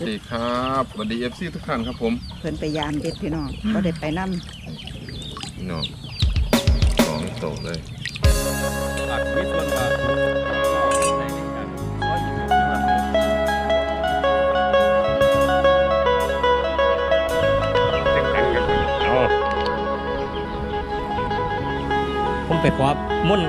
สวัสดีครับสวัสดีเอฟซีทุกท่านครับผมเพิ่นไปยามเด็ดพี่น้องก็ได้ไปนํพี่น้องสองโตเลยอาจมีส่วนว่าในการร้อยยี่สิบที่มันจะกันกันอ๋อผมไปคว้ามุ่น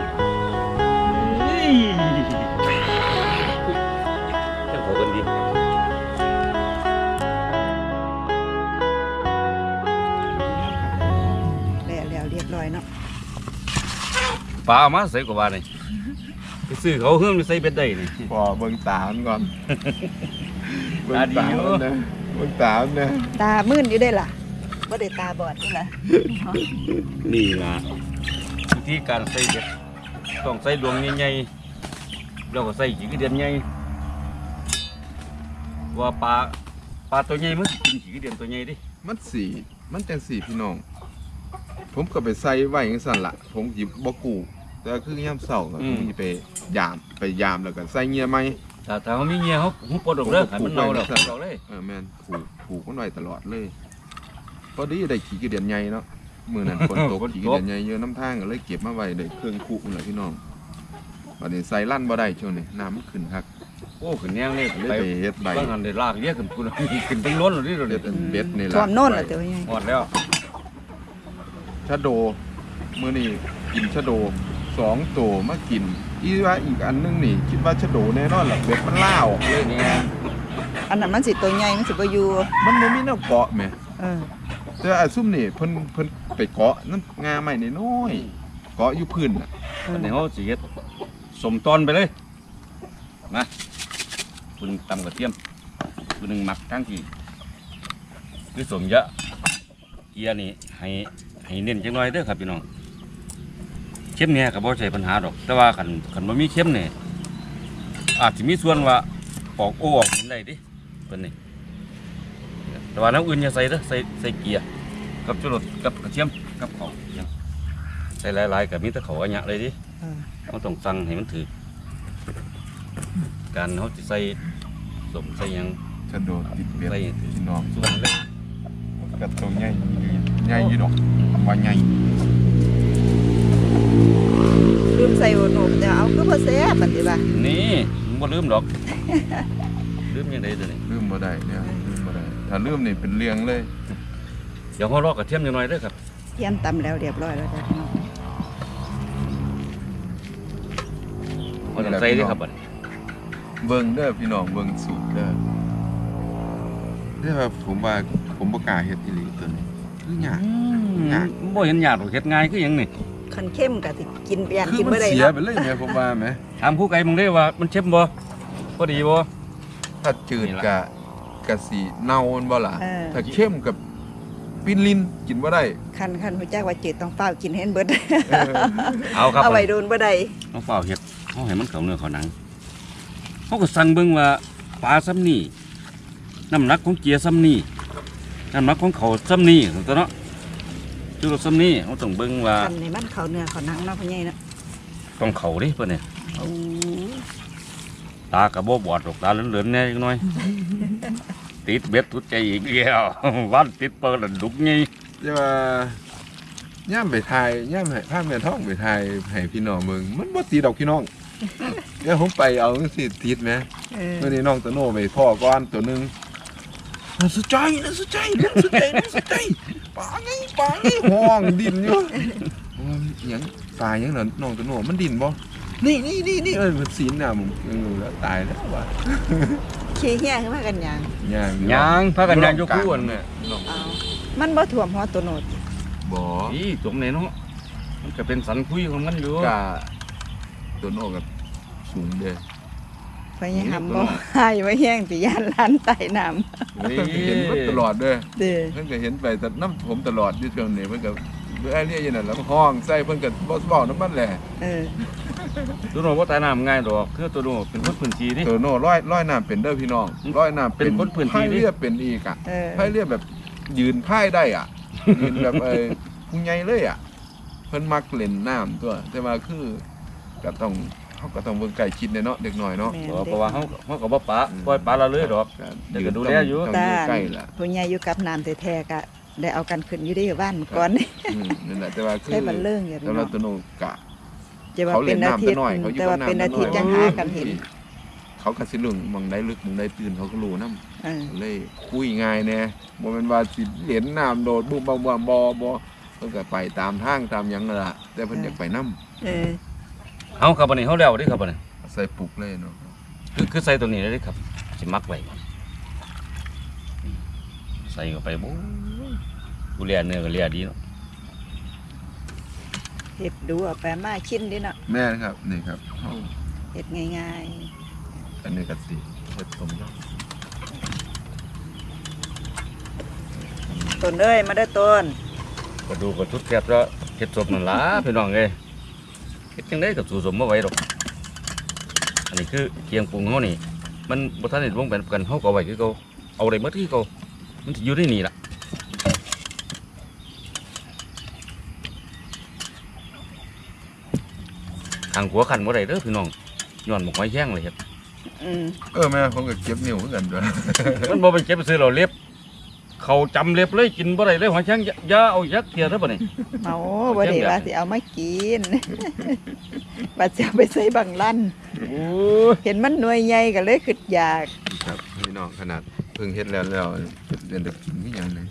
ล้วแล้วเรียบร้อยเนาะปลาเอามาใส่กว่านี่ไปซื้อเขาเฮื่อมไปใส่เบ็ดได้นี่ พอเบิ่งตามันก่อนเบิ่งตาดีตาอยู่มันนะเบิ่งตามันนะตามื่นอยู่ได้ล่ะบ่ได้ตาบอดนี่ล่ะนี่ล่ะวิธีการใส่เบ็ดต้องใส่ดวงใหญ่ๆแล้วก็ใส่ขี้กระเดียนใหญ่ว่าปลาปลาตัวใหญ่มันกินขี้กระเดียนตัวใหญ่ดิมันสีมันจังสีพี่น้อง ผมก็ไปใส่ไว้จังซั่นล่ะผมหยิบบ่กูแต่คือยามเช้าก็ผมสิไปยามไปยามแล้วก็ใส่เงียใหม่ถ้าถ้าเขามีเงี้ยเขาหุบปลดออกเด้อให้มันเน่าแล้วผูกไว้ออกเลย เออแม่นผูกผูกมันไว้ตลอดเลยพอดีได้ขี้กระเดียนใหญ่เนาะมื้อนั้นฝนตกขี้กระเดียนใหญ่เยอะน้ำทางก็เลยเก็บมาไว้ได้เครื่องคุนั่นแหละพี่น้องบัดนี้ใส่ลั่นบ่ได้ช่วงนี้น้ำมันขึ้นคักโอ้ขึ้นแนงเลยเลยไปไปเฮ็ดใบบางอันได้ลากเรียกขึ้นพุ่นขึ้นตั้งล้นเลยเดี๋ยวเฮ็นี้ดอันเบ็ดนี่ท่ล่ะวมโน่นล่ะเดี๋ยวยังไงหมดแล้ว ชะโด มื้อนี้กินชะโดสองตัวมากินอีว่าอีกอันนึงนี่ คิดว่าชะโดแน่นอนล่ะเบ็ดมันล่าออกเลยเนี่ยอันนั้นมันสิตัวใหญ่มันสิบ่อยู่มันบ่มีแนวเกาะแหมเออแต่อันซุ่มนี่เพิ่นเพิ่นไปเกาะน้ำงาใหม่น้อยๆเกาะอยู่พื้นน่ะเอออันนี้เขาสิเฮ็ดสมตอนไปเลยมาคุณหนึ่งตำกระเทียมคุณหนึ่งหมักทั้งที่คือสมเยอะเกียร์นี่ให้ ให้เน้นจังน้อยเด้อครับพี่น้องเข้มเนี่ยก็บ่ใช่ปัญหาดอก แต่ว่าคันคันบ่มีเข้มเนี่ยอาจจะมีส่วนว่าออกโอ้ออกเห็นได้ดิเพิ่นนี่แต่ว่าน้ำอื่นอย่าใส่เด้อใส่ใส่เกียร์กับจุรสกับกระเทียมกับข้าวอย่างใส่หลายๆกับมีแต่เขาอันยะเลยดิเออเขาต้องสั่งให้มันถือการเขาจะใส่สมใส่หยังชะโดติดเบ็ดใส่พี่น้องส่วนเลยกระตัวใหญ่ ใหญ่อยู่ดอกว่าใหญ่ลืมใส่โอโนบเดี๋ยวเอาคือบ่แซ่บบัดนี้ว่านี่มึงบ่ลืมดอก ลืมยังไงตัวนี้ลืมบ่ได้เนี่ยลืมบ่ได้ถ้าลืมนี่เป็นเรื่องเลยเดี๋ยวเขาลอกกระเทียมจังหน่อยเด้อครับเทียมตำแล้วเรียบร้อยแล้วจ้ะพี่น้องเขาต้องใส่เด้อครับบัดนี้เบิ่งเด้อพี่น้องเบิ่งสูตรเด้อเด้อว่าผมว่าผมบ่กล้าเฮ็ดอีหลีตัวนี้ คือยาก ยาก บ่เห็นยากหรอกเฮ็ดง่ายคือหยังนี่คันเข้มก็สิกินไปยันคือกินมันบ่ได้เสียเนาะไปเลยแม่ผมว่าแหมถามผู้ไกลมึงได้ว่ามันเช็มบ่พอดีบ่ ถ้าจืดนี่ล่ะ กะกะสิเน่ามันบ่ล่ะเออถ้าเข้มกับปิ้นลิ้นกินบ่ได้คันคันฮู้จักว่าจืดต้องเฝ้าวกินให้เบิดเออเอาครับเอาไว้โดนบ่ได้เอาเฝ้าเฮ็ดเอาให้มันเข้าเนื้อเข้าหนังเขาก็สั่งเบิ่งว่าปลาซ้ำนี่น้ำหนักของเกียร์ซ้ำนี่ น้ำหนักของเขาซ้ำนี่ตัวเนาะจุดซ้ำนี่เขาต้องเบิ่งว่าคันให้มันเข้าเนื้อเข้าหนังเนาะพ่อใหญ่เนาะต้องเขาดิเพื่อนเนี่ยโอ้ตากระโบบอดดอกตาเหลือนๆแน่จังหน่อย ติดเบ็ดทุดใจอีกแล้ววันติดเปิดแล้วดุกงี้จะว่าย่ามไปทายย่ามให้ภาพแม่ท้องไปทายให้พี่น้องเบิ่งมันบ่ตีดอกพี่น้องเดี๋ยวผมไปเอาจังซี่ติดแหมเออเมื่อนี้น้องตะโน่ไปพ่อก้อนตัวหนึง น่าสนใจน่าสนใจน่าสนใจน่าสนใจปลาไงปลาไงห้องดินอยู่ว่าหยังตายหยังเหรอน้องตะโน่มันดินบ่นี่นี่นี่นี่เออมันสีน่ะมึงอยู่แล้วตายแล้วว่ะขี้เหี้ยขึ้นมากันหยังย่างยางพากันยางยกคู่อันเนี่ยน้องเอามันบ่ท่วมหัวตัวโนดบ่อีจมเนี่ยเนาะมันก็เป็นสันคุยของมันอยู่กะตัวโน่กับสูงเด้อ พยายามบ่ให้ไว้แห้งสิย่านล้านใต้น้ำเฮ้ยเห็นมันตลอดเด้อเด้อเพิ่นก็เห็นไปแต่น้ำผมตลอดอยู่ช่วงนี้เพิ่นก็เรื่อยเรื่อยอย่างนั้นแล้วห้องใส่เพิ่นก็บ่เว้าน้ำมันแหละเออตัวโน้ว่าตายน้ำง่ายดอกคือตัวโน้เป็นคนพื้นที่ดิตัวโน่ร้อยร้อยน้ำเป็นเด้อพี่น้องร้อยน้ำเป็นคนพื้นที่พายดิเรือเป็นอีกอะเออพายเรือแบบยืนพายได้อะยืนแบบเออผู้ใหญ่เลยอะเพิ่นมักเล่นน้ำตัวแต่ว่าคือก็ต้อง เขาก็ต้องเบิ่งไก่คิดเนาะเด็กหน่อยเนาะแม่นเพราะเด็กเพราะว่าเฮาเฮาก็บ่ปะปล่อยปลาละเลยดอก เดี๋ยวก็ดูแลอยู่ ต้องตาอยู่ใกล้ล่ะผู้ใหญ่อยู่กับน้ำแท้ๆก็ได้เอากันขึ้นอยู่ได้บ้านก่อนอืมนั่นแหละแต่ว่าคือใช้บันเลิงอย่างสำหรับเนาะตัวโนกะ จะว่าเขาเป็เล่นนอาน้ำทิแต่ตย์น้อยเขาอยู่แต่ว่ากับเป็นน้ำอาทิตย์แต่ยังน้หาอยกันเห็นเขากระสิลุงมองได้ลึกมองได้ตื่นเขาก็รู้น้เออำเลยคุยง่ายแน่บ่แม่นว่าสิเหรียญน้ำโดดบุบบ่บ่บ่บ่เพิ่นก็ไปตามทางตามหยังนั่นล่ะแต่เพิ่นอยากไปน้เออ เฮาครับบัดนี้เฮาแล้วเด้ครับบัดนี้ำใส่ปลุกเลยเนาะคือคือใส่ตัวนี้เลยเด้ครับสิมักไว้ใส่เข้าไปบ่กูเลียเนื้อก็เลียดีเนาะเฮ็ดดูเอาไปมาชิมดิเนาะแม่นครับนี่ครับเฮาเฮ็ดง่ายอันนี้ก็สิเฮ็ดต้มยๆต้นเอ้ยมาเด้อต้นก็ดูก็ทุกแซ่บแล้วเฮ็ดสมนั่นล่ะพี่น้องเอ้ยเฮ็ดจังได๋ก็สู้สมบ่ไหวดอกอันนี้คือเคียงปรุงเฮานี่ มันบ่ทันได้วงแผนกันเฮาก็เอาไว้คือเก่าเอาได้หมดคือเก่ามันสิอยู่ในนี่ล่ะทางหัวขันบ่ได้เด้อพี่น้องย้อนหมกไม้แข้งเลยเฮ็ดอืมเออแม่ผมก็เก็บนิ้วเหมือนกันด้วยมันบ่ไปเก็บไปซื้อเราเล็บ เขาจำเล็บเลยกินบ่ได้เลยหอยแข้งอย่าอย่าเอายักเทียเด้อบ่นี่เมาบ่ได้ว่าสิเอามากินว่าจะเอาไปใส่บังลั่น โอ้ยเห็นมันหน่วยใหญ่ก็เลยคิดอยาก ครับพี่น้องขนาดเพิ่งเฮ็ดแล้วแล้วเรียนจะกินที่ยังเลย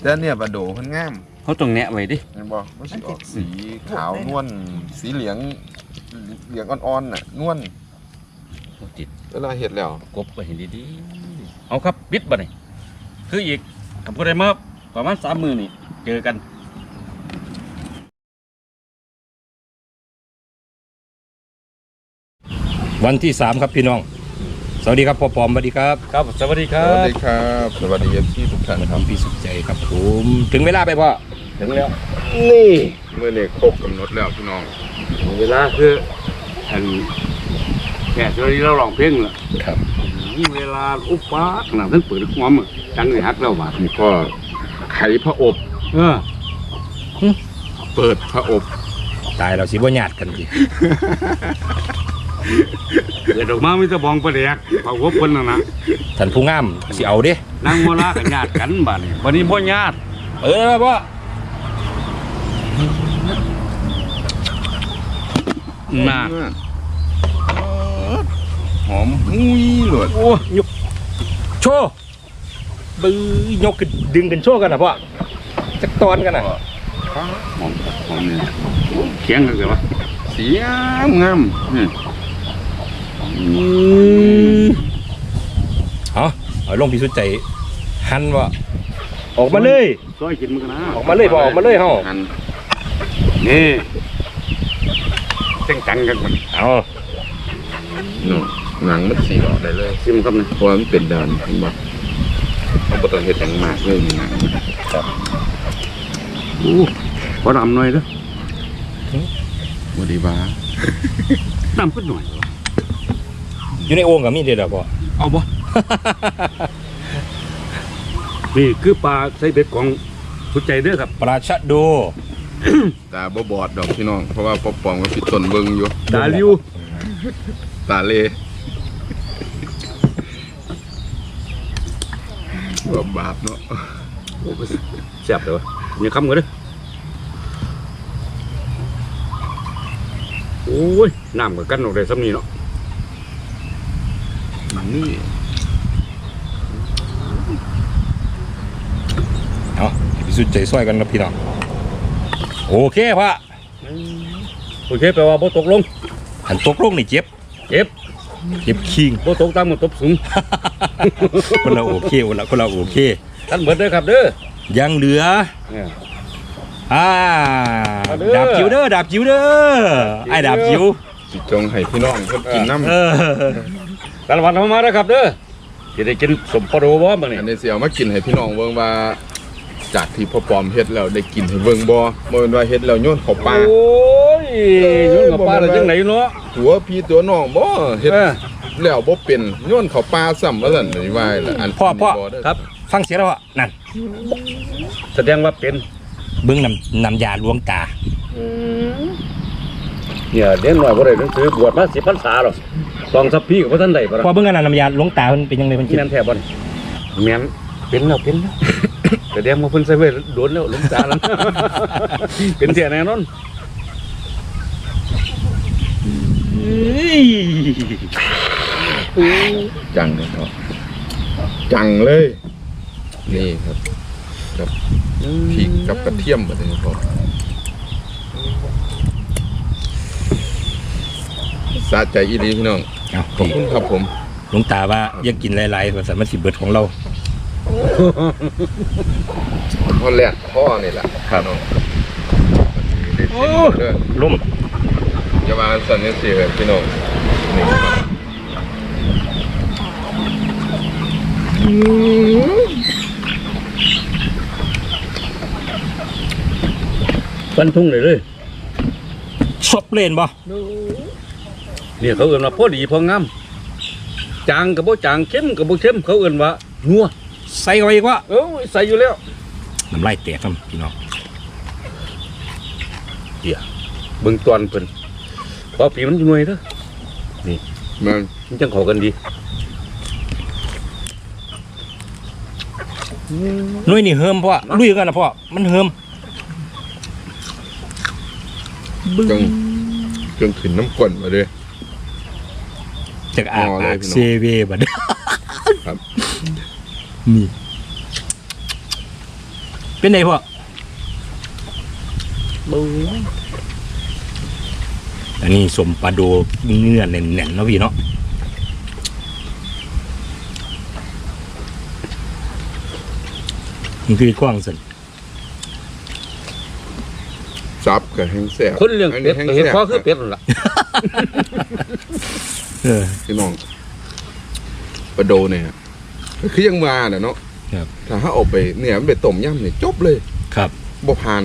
แต่เนี่ยปลาโดเพิ่นงามเขาต้องแนะไว้ดิเห็นบ่มันสิออกสีขาวนวลสีเหลืองเหลืองอ่อนๆน่ะนวลติดเวลาเฮ็ดแล้วกบก็เห็นดีๆเอาครับปิดบ่นี่คืออีก คำพูดได้มาประมาณ3มื้อนี่เจอกันวันที่สามครับพี่น้อง สวัสดีครับพ่อปอมสวัสดีครับครับ สวัสดีคสรัวัสบดีครับ สวัสดีเอฟซีทุกท่านครับพี่สุขใจครับผมถึงเวลาไปพ่อถึงแล้วนี่เมื่อนี้ครบกำหนดแล้วพี่น้อง เวลาคืออันแก่สวัสดีเราร้องเพลงล่ะครับ เวลาอุปาขนาดนั้นเปิดหอมอะ จังเลยฮักแล้วว่านี่ก็ไขพระอบ เออเปิดพระอบ ตายเราสิบ่ญาติกันดิเกิดออกมามีแต่บองประแดกเผาหัวเพิ่นน่ะนะท่านผู้งามสิเอาเด้นางโมลากับญาติกันบัดนี้วันนี้บ่ญาติเออพ่อน่ะหอมหุยหลวดโอ้ยกโชว์ บื้อยกขึ้นดึงกันโชว์กันนะพ่อจักตอนกันนะหอมหอมนี่เคียงกันเลยวะสีงามงามนี่เอาเอาลงพี่สุดใจหันว่าออกมาเลยซอยกินมันกันนะออกมาเลยพ่อออกมาเลยเฮาหันนี่จังจังกันมันเอาเนาะหนังมันสีออกได้เลยซิมครับนะเพราะว่ามันเป็นดานเห็นบ่ เขาบ่ต้องเฮ็ดหยังมากเลยนี่นะอู้พอดำหน่อยเด้อบ่ดีว่าดำขึ้นหน่อย อยู่ในโอ่งกับมีเด็ดอะพ่อเอาบ่ นี่คือปลาใส่เบ็ดของสุดใจเด้อครับ ปลาชะโด ตาบ่บอดดอกพี่น้อง เพราะว่าปอปองก็ผิดต้นเบิ่งอยู่ ดาลิวตาเล บ่บาปเนาะโอ้โหแซ่บเลยวะนี่คำกันเด้อโอ้ยน้ำกับกันออกได้ซ้ำนี้เนาะนี่เอาให้พี่สุดใจซอยกันนะพี่น้องโอเคพ่อโอเคแปลว่าบ่ตกลงหันตกลงนี่เจ็บ เจ็บ เจ็บคิงบ่ตกตามมันตบสูงคนละโอเคคนละคนละโอเคท่านเบิดเด้อครับเด้อยังเหลือเนี่ยอ่ามาเด้อดาบจิ๋วเด้อดาบจิ๋วเด้อไอ้ดาบจิ๋วสิจงให้พี่น้องเพิ่นกินน้ำเออตลาดเข้ามาเด้อครับเด้อจะได้กินสมปลาโดบ่มื้อนี้อันนี้สิเอามากินให้พี่น้องเบิ่งว่าจากที่พ่อปอมเฮ็ดแล้วได้กินให้เบิ่งบ่บ่แม่นว่าเฮ็ดแล้วโยนเข้าปากโอ้ ยย้อนกับปลาได้จังไหนเนาะตัวพี่ตัวน้องบ่เฮ็ดเออแล้วบ่เป็นโยนเข้าปากซ้ำว่าซั่นนี่ว่าล่ะอันพ่อพ่อนี้เด้ครับ ฟังเสียงแล้วพ่อนั่นแสดงว่าเป็นเบิ้งนำนำยาลวงตาเนี่ยเลี้ยงหน่อยบ่ได้หนังสือบวชมาสิพรรษาหรอกลองสับพี่กับพระท่านใดบ่พอล่ะเบิ่งกันนะน้ำยาหลวงตาเพิ่นเป็นยังไงเพิ่นคิดแม่นแท้บ่นี่แม่นเป็นแล้วเป็นแล้วแต่เดี๋ยวมาเพิ่นใส่ไว้โดนแล้วหลวงตาแล้วเป็นแท้แน่นอน จังเลยครับจังเลย นี่ครับกับพริกกับกระเทียมแบบนี้ครับสะใจอีดีพี่น้องเอาขอบคุณครับผมหลวงตาว่าอย่ากินหลายๆว่าสามันสิเบิดของเราพ่อแรกพ่อนี่แหละครับน้องโอ้เด้อล่ม อย่ามาสั่นนี่สิครับพี่น้องนี่ครับฟันทุ่งเลยเลยซบเล่นบ่เนี่ยเขาเอิ้นว่าพอดีพองามจางกับบ่จางเข้มกับบ่เข้มเขาเอิ้นว่านัวใส่เข้าไปอีกว่าเอ้าใส่อยู่แล้วน้ำลายแตกครับพี่น้องเบิ่งตอนเพิ่น พอปีมันหน่วยเด้อมันมันจังเข้ากันดีหนุ่ยนี่เฮิมพ่อลุยกันนะพ่อมันเฮิมจงจงขึ้นน้ำก้นมาเลยจากอาอ๋อเลยปากพี่น้องเซเวบัดครับนี่เป็นไงพ่อ อันนี้สมปลาโดเนื้อแน่นๆเนาะพี่เนาะมันคือกว้างสุดซับกับแห้งแซ่บคนเลี้ยงเป็ดอันก็นี้เห็นแห้งพอแซ่บคือเป็ดนั่นล่ะเออพี่น้องปลาโดเนี่ยคือยังมาน่ะเนาะครับถ้าถ้าเออกไปเนี่ยมันไปต้มยำเนี่ยจบเลย ครับบ่ผ่าน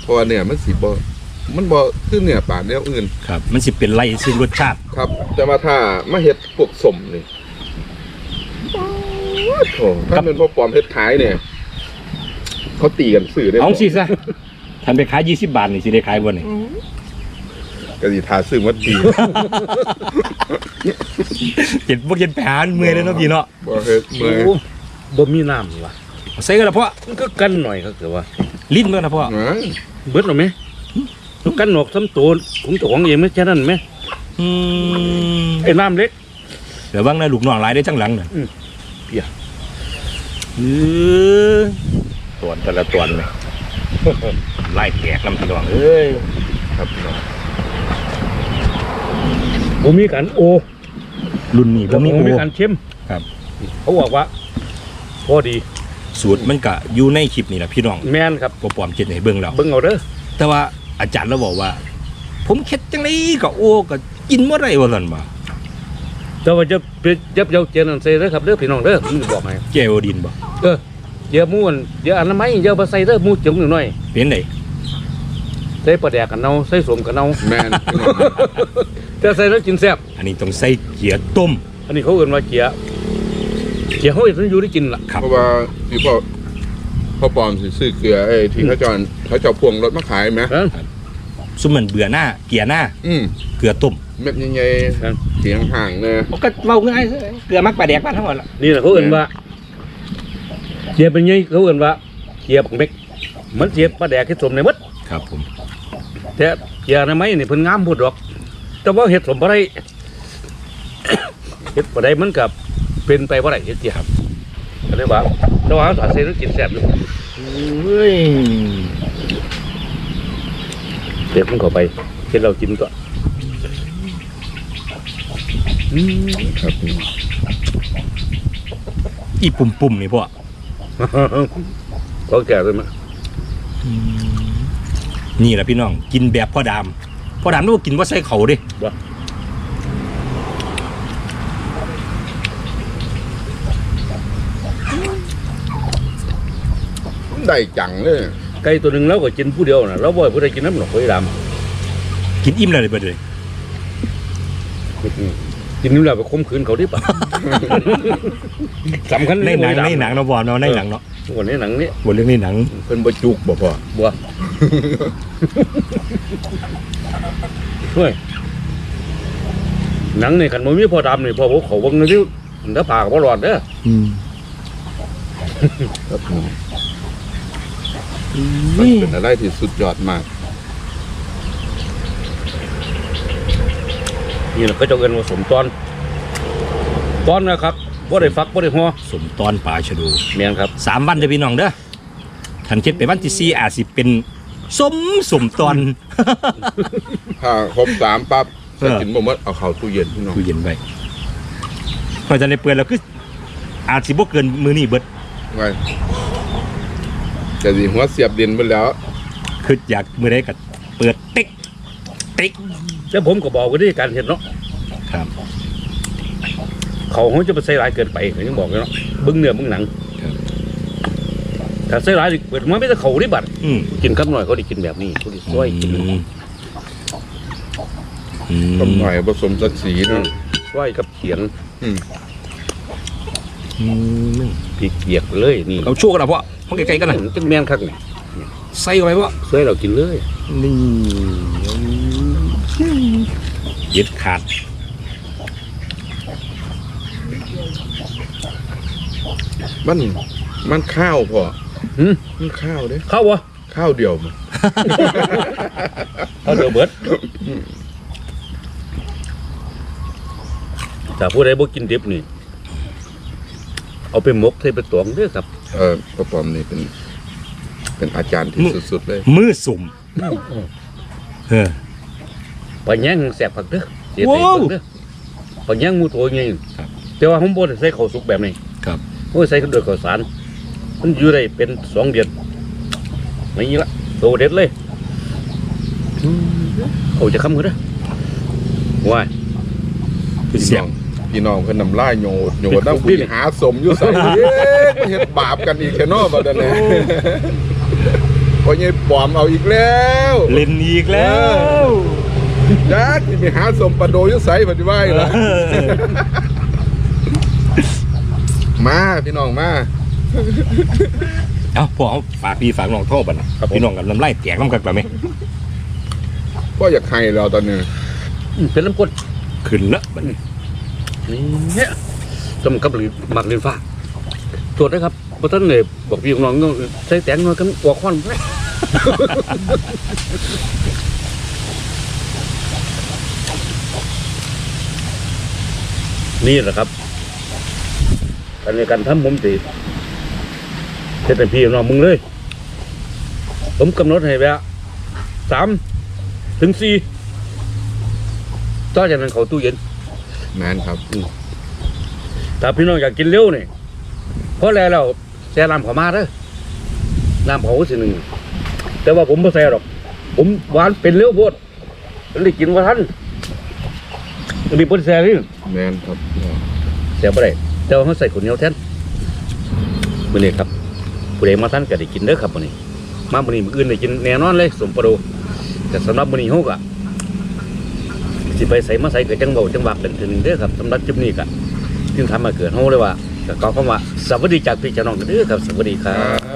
เพราะว่าเนี่ยมันสิบ่ มันบ่คือเนี่ยป่าแนวอื่น ครับ มันสิเป็นไรซึ่งรสชาติครับ แต่ว่าถ้ามาเฮ็ดพวกสมนี่โอ้ถ้าเป็นพวกปลอมเฮ็ดขายเนี่ยเขาตีกันซื้อได้เอาสิซะทันไปขายยี่สิบบาทนี่สิได้ขายบ่นี่ก็สิทาซื้อมาตีเห็นพวกเห็นแผนเมื่อยเลยเนาะพี่เนาะบ่เฮ็ดเมื่อยโอ้บ่มีน้ำว่ะเอาใส่กันละพ่อมันก็กันหน่อยก็คือว่าลิ้นเมื่อนะพ่อเอ้ยเบิดหรอไหม ต้องกันหนอกซ้ำตัวของเจ้าของเองไม่แค่นั้นไหมอืมไอ้น้ำเล็กเดี๋ยวว่างนะลูกน้องหลายได้จังหลังน่ะอืมเปียเออตัวแต่ละตัวเลยไล่แกกลำพี่น้องเอ้ยครับพี่น้องบ่มีการโอรุ่นนี้บ่มีบ่โอมีการเข้มครับเขาบอกว่าพอดีสูตรมันก็อยู่ในคลิปนี่แหละพี่น้องแม่นครับบ่ปลอมเจ็ดให้เบิ่งแล้วเบิ่งเอาเด้อแต่ว่า อาจารย์เราบอกว่า ผมเค็ดจังไดก็โอก็กินบ่ได้ว่าซั่นบ่แต่ว่าจะไปยับเย้าเจยนันเซ่เด้อครับเด้อพี่น้องเด้อผมจะบอกให้แก้วดินบ่เออเดี๋ยวหมูอันเดี๋ยวอันนั้นไหมเดี๋ยวมาใส่เด้อหมูจุ๋มหน่อยเป็นไดใส่ปลาแดกกันเนาใส่สวมกันเนาแม่นพี่น้องแต่ใส่แล้วกินแซ่บอันนี้ต้องใส่เกียร์ต้ม อันนี้เขาเอื่นว่าเกียเกียเขาเห็นอยู่ได้กินล่ะครับเพราะว่าที่พ่อ พ่อปลอมสิซื้อเกลือไอ้ที่เขาจอนเขาจะเอาพวงรถมาขายไหมเออซุมมันเบื่อหน้า เกียร์หน้า อืมเกลือต้มเม็ดใหญ่ครับ ๆเสียงห่างเนี่ยก็เว้าง่ายเกลือมักปลาแดกบ้านทั้งหมดล่ะนี่แหละเขาเอื่นว่าเกียเป็นไงเขาเอื่นว่าเกียบักเม็กเหมือนเกียปลาแดกที่สมในมดครับผม แต่เกียในไม้นี่เพิ่นงามพูดดอก แต่ว่าเห็ดสมบ่ได้ เห็ดบ่ได้มันกับเป็นไปบ่ได้เห็ดเกียครับ ก็เลยว่าแต่ว่าสาเซนกินแซ่บอยู่เฮ้ยเดี๋ยวมันเข้าไปเห็ดเรากินก็ครับอีปุ่มๆนี่พ่อก็แก่เลยมั้ยนี่แหละพี่น้อง กินแบบพ่อดามพ่อดามนึกว่ากินว่าใส่เขาเดิ ได้จังเลยไก่ตัวหนึงเราก็กินผู้เดียวน่ะเราบ่ให้ผู้ใดกินน้ำหรอกผู้ใดดกินอิ่มเลยไปเลยำกินน้ำแล้วไปข่มขืนเขาดิปะสำคัญในหนังผู้ในใดดำหนังเนาะบอลเนาะในหนังเนาะวันนี้หนังนี้บนเรื่องในหนังเพิ่นบ่จุกบ่พอบัวเฮ้ยหนังนี่คันบ่มีพอดำนี่พอบ่เขาเบิ่งนี่มันถ้าปากบ่รอดเด้อ อืม ครับผม มันเป็นอะไรที่สุดยอดมาก นี่แหละก็จะเอิ้นว่าสมตอน ตอนนะครับบ่ได้ฟักบ่ได้หัวสมตอนปลาชะโดูแม่นครับสามวันเด้อพี่น้องเด้อทันคิดไปวันที่สี่อาจสิเป็นสมสมตอน ถ้าครบสามปั๊บเออจะกินบ่หมดเอาเข้าตู้เย็นพี่น้องตู้เย็นไว้พอจะได้เปิดแล้วคืออาจสิบ่เกินมือนี่เบิดไว้ แต่สิหัวเสียบดินไปแล้ว คืออยากมือได้ก็เปิดติ๊กติ๊กแล้วผมก็บอกวิธีการเฮ็ดเนาะครับ เขาเขาจะไปใส่หลายเกินไปก็ยังบอกเลยเนาะเบิ่งเนื้อเบิ่งหนังครับ ถ้าใส่หลายนี่เปิดมาไม่แต่เขาได้บัดอืมกินครับหน่อยเขาได้กินแบบนี้เขาได้ซอยกินอืมอืมกำหน่อยผสมสักสีเนาะซอยกับเขียงอืม อืมพริกเกียกเลยนี่เอาชั่วกันนะพ่อห้องไกลๆกันนะจังแม่นคักนี่ใส่เข้าไปพ่อซอยเรากินเลยนี่ยึดขาดมันมันข้าวพอหึมันข้าวเด้เข้าวะข้าวเดียวมั้งเข้าเดือเบิดถ้าผู้ใดบ่กินดิบนี่ เอาไปหมกใส่ไปตวงเด้อครับ เออพ่อปอมนี่เป็น เป็นอาจารย์ที่สุดๆเลย มือสุ่มเออ ปลาแยงแสบผักเด้อเสียใจว้าวเบิ่งเด้อปลาแยงหมูตัวใหญ่ครับ แต่ว่าผมบ่ได้ใส่ข้าวสุกแบบนี้ครับโอ้ยใส่ด้วยข้าวสาร มันอยู่ได้เป็นสองเดือนนี่ละโตเด็ดเลยเอาจะคำกันเด้อว้ายพี่เสีน้ยองง พี่น้องเพิ่นนำลายโยดโยดเป็นน้ำคุกคุดิยหาสมอยู่ใส่เอ๊ะมาเฮ็ดบาปกันอีกแค่นอบัดนั้นแหละพอใหญ่ปอมเอาอีกแล้วเล่นอีกแล้วจักสิไปหาสมปลาโดอยู่ใส่ปฏิวัติล่ะมาพี่น้องมาเอ้าพ่อเอาฝากพี่ฝากน้องโทษบัดนะครับพี่น้องกับน้ำไล่แตกน้ำกักแล้วไหมก็อยากให้เราตอนนี้อืมเป็นน้ำกรดขึ้นละบัดนี้ นี่เนี่ยสมกับหรือหมักเลียนฟ้าตรวจนะครับเพราะท่านเนี่ยบอกพี่น้องต้องใส่แตงน่อยกันหัวควันนี่แหละครับการในการทำผมสิเฮ็ดเป็นพี่น้องมึงเลย ผมกำหนดให้แบบสามถึงสี่ต่อจากนั้นเขาตู้เย็น แมนครับถ้าพี่น้องอยากกินเร็วนี่เพราะแล้วเราแช่น้ำเขามาเด้อน้ำเขาสิหนึ่งแต่ว่าผมไม่แช่หรอก ผมหวานเป็นเร็วโพดมันได้กินว่าทันมีปนแช่นี่แมนครับแช่บ่ได้แต่ว่าเขาใส่ข้าวเหนียวแทนมื้อนี้ครับผู้ใดมาทันก็ได้กินเด้อครับมื้อนี้ มามื้อนี้มื้ออื่นได้กินแน่นอนเลยสมปรโดแต่สำหรับมื้อนี้เฮาก็ สิไปใส่มาใส่เกิดจังเว้าจังว่ากันเทื่อหนึงเด้อครับสำหรับจุดนี้ก็ที่ทำมาเกิดเฮาเลยว่าก็ขอคำว่าสวัสดีจากพี่เจ้าน้องเด้อครับสวัสดีครับครับ